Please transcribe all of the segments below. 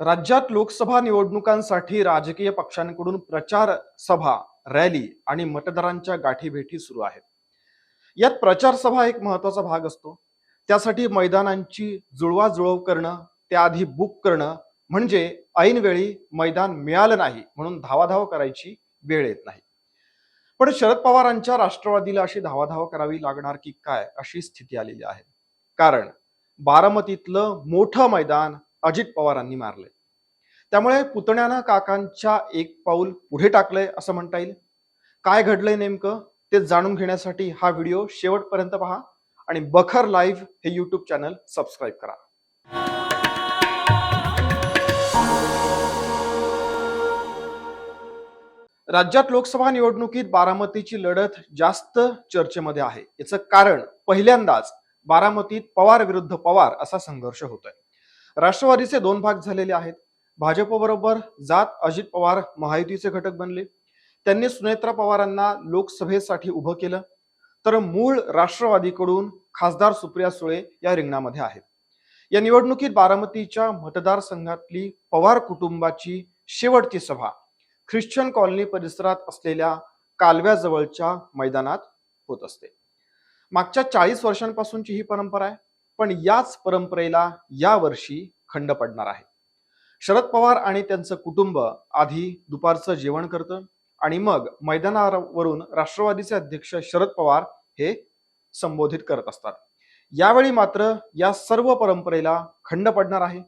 राज्यात लोकसभा निवडणुकांसाठी राजकीय पक्षांकडून प्रचार सभा रॅली आणि मतदारांच्या गाठीभेटी सुरू आहेत. यात प्रचार सभा एक महत्त्वाचा भाग असतो. त्यासाठी मैदानांची जुळवाजुळव करणं त्याआधी बुक करणं म्हणजे ऐनवेळी मैदान मिळालं नाही म्हणून धावाधाव करायची वेळ येत नाही. पण शरद पवारांच्या राष्ट्रवादीला अशी धावाधाव करावी लागणार की काय अशी स्थिती आलेली आहे. कारण बारामतीतलं मोठं मैदान अजित पवारांनी मारले त्यामुळे पुतण्यानं काकांच्या एक पाऊल पुढे टाकलंय असं म्हणता येईल. काय घडलंय नेमकं ते जाणून घेण्यासाठी हा व्हिडिओ शेवटपर्यंत पहा आणि बखर लाईव्ह हे यूट्यूब चॅनल सबस्क्राईब करा. राज्यात लोकसभा निवडणुकीत बारामतीची लढत जास्त चर्चेमध्ये आहे. याचं कारण पहिल्यांदाच बारामतीत पवार विरुद्ध पवार असा संघर्ष होतोय. राष्ट्रवादीचे दोन भाग झालेले आहेत. भाजपबरोबर जात अजित पवार महायुतीचे घटक बनले. त्यांनी सुनेत्रा पवारांना लोकसभेसाठी उभं केलं. तर मूळ राष्ट्रवादीकडून खासदार सुप्रिया सुळे या रिंगणामध्ये आहेत. या निवडणुकीत बारामतीच्या मतदारसंघातली पवार कुटुंबाची शेवटची सभा ख्रिश्चन कॉलनी परिसरात असलेल्या कालव्याजवळच्या मैदानात होत असते. मागच्या चाळीस वर्षांपासूनची ही परंपरा आहे. पण याच परंपरेला यावर्षी खंड पडणार आहे. शरद पवार आणि त्यांचं कुटुंब आधी दुपारचं जेवण करतं आणि मग मैदानावरून राष्ट्रवादीचे अध्यक्ष शरद पवार हे संबोधित करत असतात. यावेळी मात्र या सर्व परंपरेला खंड पडणार आहे.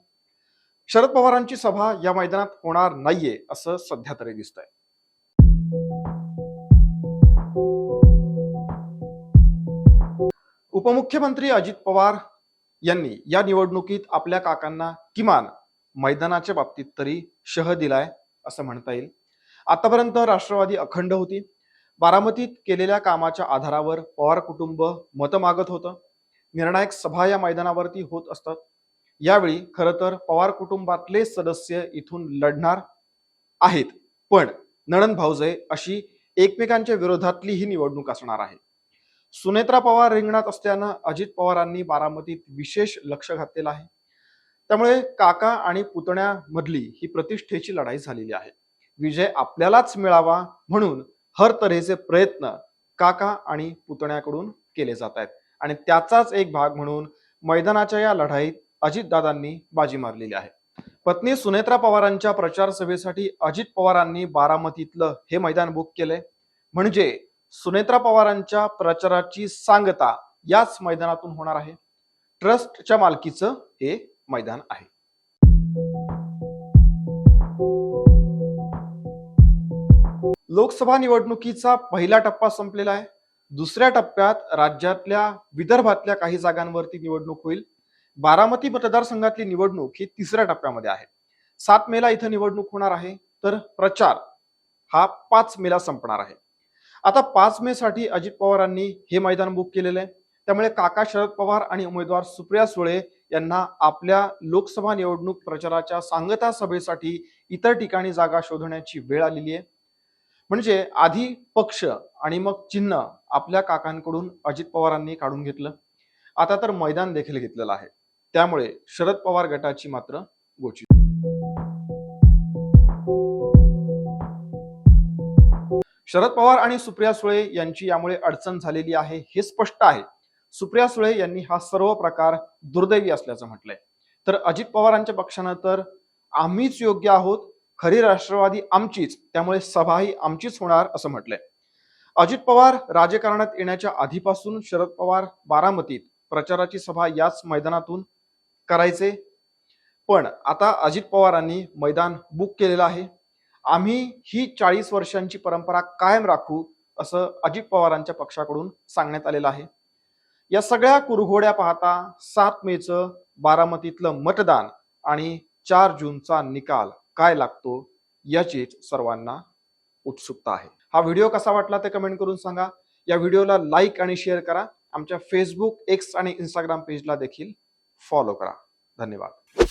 शरद पवारांची सभा या मैदानात होणार नाहीये असं सध्या तरी दिसतंय. उपमुख्यमंत्री अजित पवार यांनी या निवडणुकीत आपल्या काकांना किमान मैदानाच्या बाबतीत तरी शह दिलाय असं म्हणता येईल. आतापर्यंत राष्ट्रवादी अखंड होती. बारामतीत केलेल्या कामाच्या आधारावर पवार कुटुंब मतं मागत होतं. निर्णायक सभा या मैदानावरती होत असतात. यावेळी खरं तर पवार कुटुंबातले सदस्य इथून लढणार आहेत. पण नणन भाऊजय अशी एकमेकांच्या विरोधातली ही निवडणूक असणार आहे. सुनेत्रा पवार रिंगणात असल्यानं अजित पवारांनी बारामतीत विशेष लक्ष घातलेलं आहे. त्यामुळे काका आणि पुतण्यामधली ही प्रतिष्ठेची लढाई झालेली आहे. विजय आपल्यालाच मिळावा म्हणून हर तऱ्हेचे प्रयत्न काका आणि पुतण्याकडून केले जात आहेत. आणि त्याचाच एक भाग म्हणून मैदानाच्या या लढाईत अजितदादांनी बाजी मारलेली आहे. पत्नी सुनेत्रा पवारांच्या प्रचार सभेसाठी अजित पवारांनी बारामतीतलं हे मैदान बुक केलंय. म्हणजे सुनेत्रा पवारांच्या प्रचाराची सांगता याच मैदानातून होणार आहे. ट्रस्टच्या मालकीचं हे मैदान आहे. लोकसभा निवडणुकीचा पहिला टप्पा संपलेला आहे. दुसऱ्या टप्प्यात राज्यातल्या विदर्भातल्या काही जागांवरती निवडणूक होईल. बारामती मतदारसंघातली निवडणूक ही तिसऱ्या टप्प्यामध्ये आहे. सात मेला इथं निवडणूक होणार आहे. तर प्रचार हा पाच मेला संपणार आहे. आता पाच मे साठी अजित पवारांनी हे मैदान बुक केलेलं आहे. त्यामुळे काका शरद पवार आणि उमेदवार सुप्रिया सुळे यांना आपल्या लोकसभा निवडणूक प्रचाराच्या सांगता सभेसाठी इतर ठिकाणी जागा शोधण्याची वेळ आलेली आहे. म्हणजे आधी पक्ष आणि मग चिन्ह आपल्या काकांकडून अजित पवारांनी काढून घेतलं. आता तर मैदान देखील घेतलेलं आहे. त्यामुळे शरद पवार गटाची मात्र गोची शरद पवार आणि सुप्रिया सुळे यांची यामुळे अडचण झालेली आहे हे स्पष्ट आहे. सुप्रिया सुळे यांनी हा सर्व प्रकार दुर्दैवी असल्याचं म्हटलंय. तर अजित पवारांच्या पक्षानं तर आम्हीच योग्य आहोत खरी राष्ट्रवादी आमचीच त्यामुळे सभाही आमचीच होणार असं म्हटलंय. अजित पवार राजकारणात येण्याच्या आधीपासून शरद पवार बारामतीत प्रचाराची सभा याच मैदानातून करायचे. पण आता अजित पवारांनी मैदान बुक केलेलं आहे. आम्ही ही चाळीस वर्षांची परंपरा कायम राखू असं अजित पवारांच्या पक्षाकडून सांगण्यात आलेलं आहे. या सगळ्या कुरघोड्या पाहता सात मेचं बारामतीतलं मतदान आणि चार जूनचा निकाल काय लागतो याचीच सर्वांना उत्सुकता आहे. हा व्हिडिओ कसा वाटला ते कमेंट करून सांगा. या व्हिडिओला लाईक आणि शेअर करा. आमच्या फेसबुक एक्स आणि इंस्टाग्राम पेजला देखील फॉलो करा. धन्यवाद.